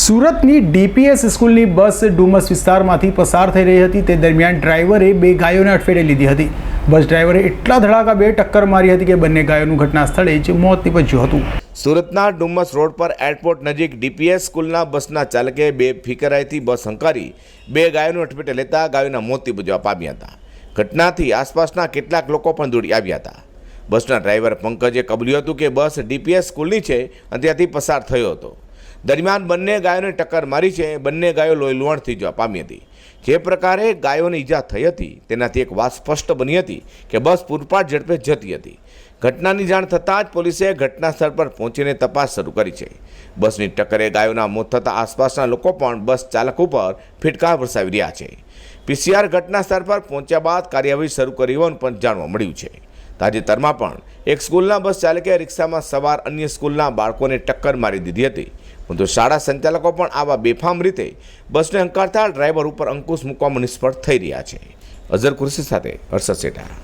સુરતની ડીપીએસ સ્કૂલની બસ ડુમસ વિસ્તારમાંથી પસાર થઈ રહી હતી. તે દરમિયાન ડ્રાઈવરે બે ગાયોને અડફેટે લીધી હતી. બસ ડ્રાઈવરે એટલા ધડાકા બે ટક્કર મારી હતી કે બંને ગાયોનું ઘટના સ્થળે જ મોત નીપજ્યું હતું. સુરતના ડુમસ રોડ પર એરપોર્ટ નજીક ડીપીએસ સ્કૂલના બસના ચાલકે બે ફિકરાઈથી બસ હંકારી બે ગાયોનું અટપેટે લેતા ગાયોના મોત નીપજવા પામ્યા હતા. ઘટનાથી આસપાસના કેટલાક લોકો પણ દોડી આવ્યા હતા. બસના ડ્રાઈવર પંકજે કબલ્યું હતું કે બસ ડીપીએસ સ્કૂલની છે અને ત્યાંથી પસાર થયો હતો. દરમિયાન બંને ગાયોને ટક્કર મારી છે. બંને ગાયો લોહી લુહાણ થઈ જવા પામી હતી. જે પ્રકારે ગાયોને ઈજા થઈ હતી, તેનાથી એક વાત સ્પષ્ટ બની હતી કે બસ પૂરપાટ ઝડપે જતી હતી. ઘટનાની જાણ થતાં જ પોલીસે ઘટના સ્થળ પર પહોંચીને તપાસ શરૂ કરી છે. બસની ટક્કરે ગાયોના મોત થતાં આસપાસના લોકો પણ બસ ચાલક ઉપર ફિટકાર વરસાવી રહ્યા છે. પીસીઆર ઘટના સ્થળ પર પહોંચ્યા બાદ કાર્યવાહી શરૂ કરી હોવાનું પણ જાણવા મળ્યું છે. તાજેતરમાં પણ એક સ્કૂલના બસ ચાલકે રિક્ષામાં સવાર અન્ય સ્કૂલના બાળકોને ટક્કર મારી દીધી હતી. પરંતુ શાળા સંચાલકો પણ આવા બેફામ રીતે બસને હંકારતા ડ્રાઈવર ઉપર અંકુશ મૂકવામાં નિષ્ફળ થઈ રહ્યા છે. અઝર કુરશી સાથે હર્ષદ શેઠા.